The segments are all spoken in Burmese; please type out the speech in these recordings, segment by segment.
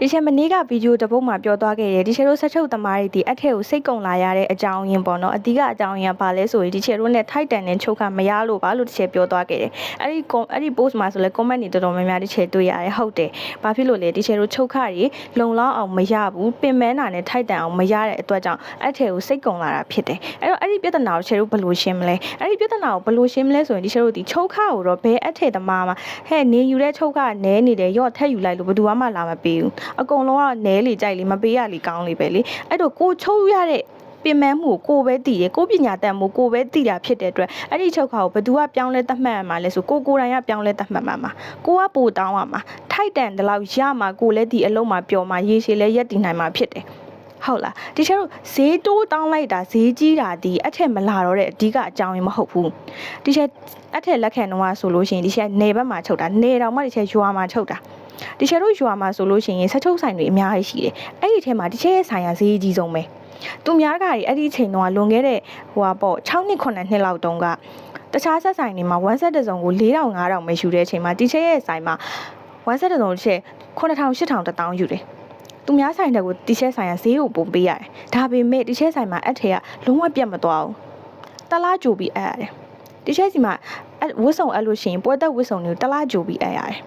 ဒီချက်မနေ့ကဗီဒီယိုတစ်ပုဒ်မှာပြောသွားခဲ့တယ်ဒီချက်တို့ဆက်ချုပ်သမားတွေဒီအထက်ကိုစိတ်ကုံလာရတဲ့အကြောင်းရင်းပေါ့နော်အဓိကအကြောင်းရင်းကဘာလဲဆိုရင်ဒီချက်တို့နဲ့ထိုက်တန်တဲ့ချုပ်ခမရလို့ပါလို့ဒီချက်ပြောသွားခဲ့တယ်အဲ့ဒီ com- အဲ့ဒီ post မှာဆိုလဲ comment တွေတော်တော်များများဒီချက်တွေ့ရတယ်ဟုတ်တယ်ဘာဖြစ်လို့လဲဒီချက်တို့ချုပ်ခတွေလုံလောက်အောင်မရဘူးပင်မနာနဲ့ထိုက်တန်အောင်မရတဲ့အတွက်ကြောင့်အထက်ကိုစိတ်ကုံလာတာဖြစ်တယ်အဲ့တော့အဲ့ဒီပြဿနာကိုချက်တို့ဘယ်လိုရှင်းမလဲအဲ့ဒီပြဿနာကိုဘယ်လိုရှင်းမလဲဆိုရင်ဒီချက်တို့ဒီချုပ်ခကိုတော့ဘယ်အထက်သမားမှာဟဲ့နေယူတဲ့ချုပ်ခကနဲနေတယ်ရော့ထက်ယူလိုက်လို့ဘယ်သူမှလာမပေးဘူးအကုန်လုံးကနဲလေကြိုက်လေမပေးရလေကောင်းလေပဲလေအဲ့တော့ကိုချုပ်ရတဲ့ပင်မမှုကိုကိုပဲတည်တယ်ကိုပညာတတ်မှုကိုပဲတည်တာဖြစ်တဲ့အတွက်အဲ့ဒီချုပ်ခါကိုဘယ်သူကပြောင်းလဲသတ်မှတ်ရမှာလဲဆိုကိုကိုယ်တိုင်ကပြောင်းလဲသတ်မှတ်မှာမှာကိုကပိုတောင်းရမှာထိုက်တန်တလောက်ရမှာကိုလည်းဒီအလုံးမှာပျော်မှာရေရှည်လည်းရက်တည်နိုင်မှာဖြစ်တယ်ဟုတ်လားဒီချက်တို့ဈေးတိုးတောင်းလိုက်တာဈေးကြီးတာဒီအထက်မလာတော့တဲ့အဓိကအကြောင်းရင်းမဟုတ်ဘူးဒီချက်အထက်လက်ခံတော့ဆိုလို့ရှိရင်ဒီချက်နေဘက်မှာချုပ်တာနေတော့မှဒီချက်ရွာမှာချုပ်တာ ဒီချက်တို့ရွာမှာဆိုလို့ရှိရင်ဆက်ချုပ်ဆိုင်တွေအများကြီးရှိတယ်အဲ့ဒီထဲမှာဒီချက်ရဲ့ဆိုင်ရဈေးအကြီးဆုံးပဲသူများကကြီးအဲ့ဒီအချိန်တုန်းကလွန်ခဲ့တဲ့ဟိုဟာပေါ့6နှစ်9နှစ်လောက်တုန်းကတခြားဆက်ဆိုင်တွေမှာ1ဆက်တစ်စုံကို4000 5000ပဲယူတဲ့အချိန်မှာဒီချက်ရဲ့ဆိုင်မှာ1ဆက်တစ်စုံတစ်ချက်9000 8000 1000ယူတယ်သူများဆိုင်တဲ့ကိုဒီချက်ဆိုင်ရဈေးကိုပုံပေးရတယ်ဒါပေမဲ့ဒီချက်ဆိုင်မှာအထက်ကလုံးဝပြတ်မသွားဘူးတလားကြိုပြီးအဲ့ရတယ်ဒီချက်စီမှာအဲ့ဝတ်စုံအဲ့လို့ရှိရင်ပွဲသက်ဝတ်စုံတွေကိုတလားကြိုပြီးအဲ့ရတယ်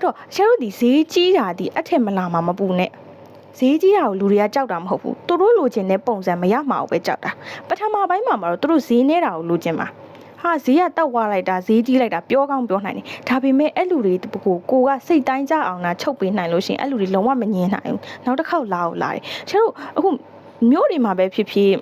အဲ့တော့ရှယ်တို့ဒီဈေးကြီးတာဒီအထက်မလာမှာမပူနဲ့ဈေးကြီးတာကိုလူတွေကကြောက်တာမဟုတ်ဘူးသူတို့လိုချင်တဲ့ပုံစံမရမှာကိုပဲကြောက်တာပထမပိုင်းမှာတော့သူတို့ဈေးနေတာကိုလိုချင်မှာဟာဈေးကတောက်သွားလိုက်တာဈေးကြီးလိုက်တာပြောကောင်းပြောနိုင်တယ်ဒါပေမဲ့အဲ့လူတွေကိုကိုကစိတ်တိုင်းကြအောင်နာချုပ်ပေးနိုင်လို့ရှရင်အဲ့လူတွေလုံးဝမငြင်းနိုင်ဘူးနောက်တစ်ခေါက်လာအောင်လာတယ်ရှယ်တို့အခုမြို့တွေမှာပဲဖြစ်ဖြစ်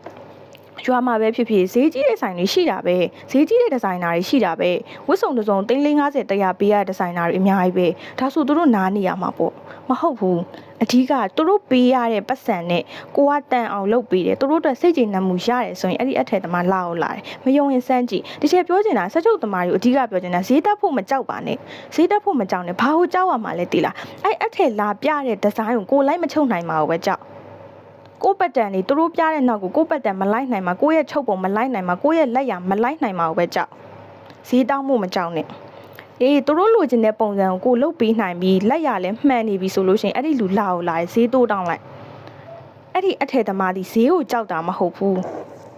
ရွာမှာပဲဖြစ်ဖြစ်ဈေးကြီးတဲ့ဆိုင်တွေရှိတာပဲဈေးကြီးတဲ့ဒီဇိုင်နာတွေရှိတာပဲဝတ်စုံတစ်စုံ350တရားပေးရတဲ့ဒီဇိုင်နာတွေအများကြီးပဲဒါဆိုသူတို့နားနေရမှာပေါ့မဟုတ်ဘူးအဓိကသူတို့ပေးရတဲ့ပတ်စံနဲ့ကိုကတန်အောင်လုပ်ပေးတယ်သူတို့အတွက်စိတ်ကြည်နမှုရတယ်ဆိုရင်အဲ့ဒီအထက်သမားလာအောင်လာတယ်မယုံရင်စမ်းကြည့်ဒီချက်ပြောချင်တာဆက်ချုပ်သမားတွေကိုအဓိကပြောချင်တာဈေးတက်ဖို့မကြောက်ပါနဲ့ဈေးတက်ဖို့မကြောက်နဲ့ဘာလို့ကြောက်ရမှာလဲတိလားအဲ့အထက်လာပြတဲ့ဒီဇိုင်းကိုကိုလိုက်မချုပ်နိုင်ပါဘူးပဲကြောက် ကိုယ့်ပတ်တန်နေသူတို့ပြတဲ့နောက်ကိုကိုယ့်ပတ်တန်မလိုက်နိုင်မှာကိုယ့်ရဲ့ချုပ်ပုံမလိုက်နိုင်မှာကိုယ့်ရဲ့လက်ရမလိုက်နိုင်မှာကိုပဲကြောက်ဈေးတောင်းမှုမကြောက်နဲ့အေးသူတို့လိုချင်တဲ့ပုံစံကိုကိုလုတ်ပေးနိုင်ပြီးလက်ရလည်းမှန်နေပြီဆိုလို့ရှိရင်အဲ့ဒီလူလာကိုလာဈေးတိုးတောင်းလိုက်အဲ့ဒီအထည်သမားဒီဈေးကိုကြောက်တာမဟုတ်ဘူး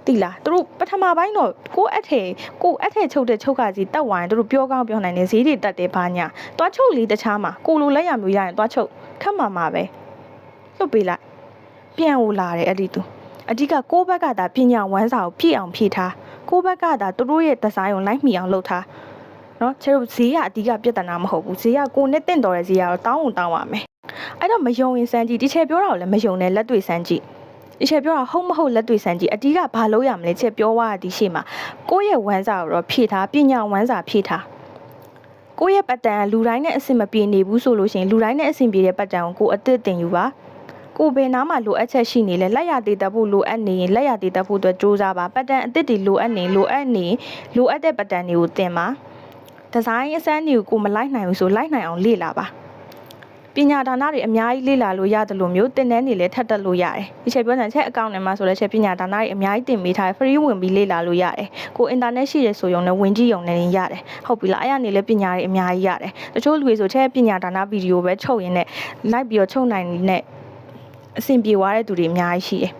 တိလားသူတို့ပထမပိုင်းတော့ကိုယ့်အထည်ကိုယ့်အထည်ချုပ်တဲ့ချုပ်ကကြီးတက်ဝိုင်းသူတို့ပြောကောင်းပြောနိုင်တယ်ဈေးတွေတက်တယ်ဘာညာသွားချုပ်လေးတခြားမှာကိုလိုလက်ရမျိုးရရင်သွားချုပ်ခက်မှာမှာပဲလွတ်ပေးလိုက် ပြန်ဦးလာတယ်အဲ့ဒီသူအဓိကကိုယ့်ဘက်ကသာပညာဝမ်းစာကိုဖြည့်အောင်ဖြည့်ထားကိုယ့်ဘက်ကသာသူတို့ရဲ့ဒီဇိုင်းကိုလိုက်မိအောင်လုပ်ထားနော်ကျတို့ဈေးကအဓိကပြဿနာမဟုတ်ဘူးဈေးကကိုနဲ့တင့်တော်တဲ့ဈေးကတော့တောင်းအောင်တောင်းပါမယ်အဲ့တော့မယုံရင်စမ်းကြည့်ဒီချက်ပြောတာကိုလည်းမယုံနဲ့လက်တွေ့စမ်းကြည့်ဒီချက်ပြောတာဟုတ်မဟုတ်လက်တွေ့စမ်းကြည့်အဓိကဘာလို့ရမလဲချက်ပြောသွားတဲ့ဒီရှေ့မှာကိုယ့်ရဲ့ဝမ်းစာကိုတော့ဖြည့်ထားပညာဝမ်းစာဖြည့်ထားကိုယ့်ရဲ့ပတ်တန်ကလူတိုင်းနဲ့အဆင်မပြေနေဘူးဆိုလို့ရှိရင်လူတိုင်းနဲ့အဆင်ပြေတဲ့ပတ်တန်ကိုကိုယ်အသစ်တင်ယူပါ ကိုယ်ဘယ်နားမှာလိုအပ်ချက်ရှိနေလဲလက်ရသေးတက်ဖို့လိုအပ်နေရင်လက်ရသေးတက်ဖို့အတွက်စ조사ပါပတ်တန်အစ်စ်တွေလိုအပ်နေလိုအပ်နေလိုအပ်တဲ့ပတ်တန်တွေကိုတင်ပါဒီဇိုင်းအစမ်းတွေကိုကိုမလိုက်နိုင်ဘူးဆိုလိုက်နိုင်အောင်လေ့လာပါပညာဒါနတွေအများကြီးလေ့လာလို့ရတယ်လို့မျိုးတင်တန်းတွေလည်းထပ်တက်လို့ရတယ်ဒီချက်ပြောတဲ့ချက်အကောင့်ထဲမှာဆိုလည်းချက်ပညာဒါနတွေအများကြီးတင်ပေးထားတယ် free ဝင်ပြီးလေ့လာလို့ရတယ်ကိုအင်တာနက်ရှိရဆိုရုံနဲ့ဝင်ကြည့်ရုံနဲ့ရင်ရတယ်ဟုတ်ပြီလားအဲ့ရနေလည်းပညာတွေအများကြီးရတယ်တချို့လူတွေဆိုချက်ပညာဒါနဗီဒီယိုပဲချုပ်ရင်းနဲ့လိုက်ပြီးတော့ချုပ်နိုင်တဲ့ အဆင်ပြေသွားတဲ့သူတွေအများကြီးရှိတယ်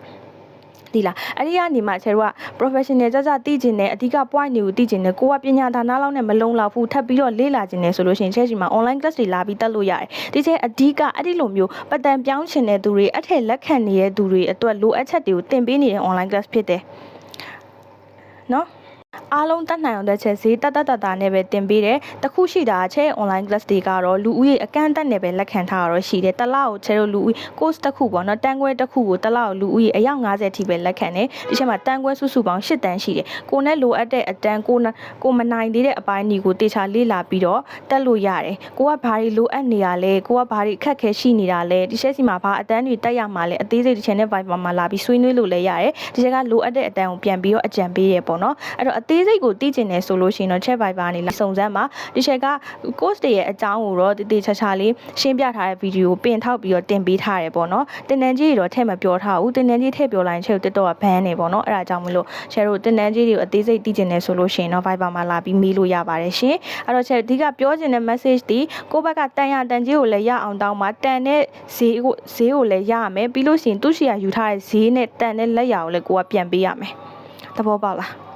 ဒီလားအဲ့ဒီကနေမှကျတို့က professional ကြကြသိကျင်တယ်အဓိက point တွေကိုသိကျင်တယ်ကိုကပညာဒါနလောက်နဲ့မလုံလောက်ဘူးထပ်ပြီးတော့လေ့လာကျင်တယ်ဆိုလို့ရှိရင်ချက်စီမှာ online class တွေလာပြီးတက်လို့ရတယ်ဒီချက်အဓိကအဲ့ဒီလိုမျိုးပတ်တန်ပြောင်းချင်တဲ့သူတွေအထက်လက်ခံနေတဲ့သူတွေအတွက်လိုအပ်ချက်တွေကိုသင်ပေးနေတဲ့ online class ဖြစ်တယ်နော် အားလုံးတတ်နိုင်အောင်တဲ့ချက်ဈေးတတ်တတ်တတ်တာနဲ့ပဲတင်ပေးတယ်။တခုရှိတာချဲ online class တွေကတော့လူဦးရေအကန့်အသတ်နဲ့ပဲလက်ခံထားတာတော့ရှိတယ်။တစ်လကိုချဲတို့လူဦး course တစ်ခုပေါ့နော်တန်းခွဲတစ်ခုကိုတစ်လကိုလူဦးရေအယောက်90အထိပဲလက်ခံတယ်။ဒီချက်မှာတန်းခွဲစုစုပေါင်း8တန်းရှိတယ်။ကိုနဲ့လိုအပ်တဲ့အတန်းကိုနကိုမနိုင်သေးတဲ့အပိုင်းဒီကိုတေချာလေ့လာပြီးတော့တက်လို့ရတယ်။ကိုကဘာတွေလိုအပ်နေရလဲ။ကိုကဘာတွေအခက်ခဲရှိနေတာလဲ။ဒီချက်စီမှာဘာအတန်းတွေတက်ရမှာလဲ။အသေးစိတ်ဒီချက်နဲ့ Viber မှာလာပြီးဆွေးနွေးလို့လည်းရတယ်။ဒီချက်ကလိုအပ်တဲ့အတန်းကိုပြန်ပြီးတော့အကြံပေးရပေါ့နော်။အဲ့တော့အသေးစိတ်ကိုသိကျင်တယ်ဆိုလို့ရှိရင်တော့ chat viber နေလာစုံစမ်းပါဒီချက်က course တွေရဲ့အကြောင်းကိုတော့တည်တည်ချာချာလေးရှင်းပြထားတဲ့ဗီဒီယိုပင်ထောက်ပြီးတော့တင်ပေးထားတယ်ပေါ့နော်တင်တန်းကြီးတွေတော့ထည့်မပြောထားဘူးတင်တန်းကြီးထည့်ပြောလိုက်ရင်ချက်ကို TikTok က ban နေပေါ့နော်အဲ့ဒါကြောင့်မလို့ share တို့တင်တန်းကြီးတွေကိုအသေးစိတ်သိကျင်တယ်ဆိုလို့ရှိရင်တော့ viber မှာလာပြီးမေးလို့ရပါတယ်ရှင်အဲ့တော့ချက်အဓိကပြောချင်တဲ့ message ဒီကိုယ့်ဘက်ကတန်ရတန်ကြီးကိုလည်းရအောင်တောင်းပါတန်တဲ့ဈေးကိုဈေးကိုလည်းရရမယ်ပြီးလို့ရှိရင်သူ့ရှိရယူထားတဲ့ဈေးနဲ့တန်တဲ့လက်ရာကိုလည်းကိုကပြန်ပေးရမယ်သဘောပေါက်လား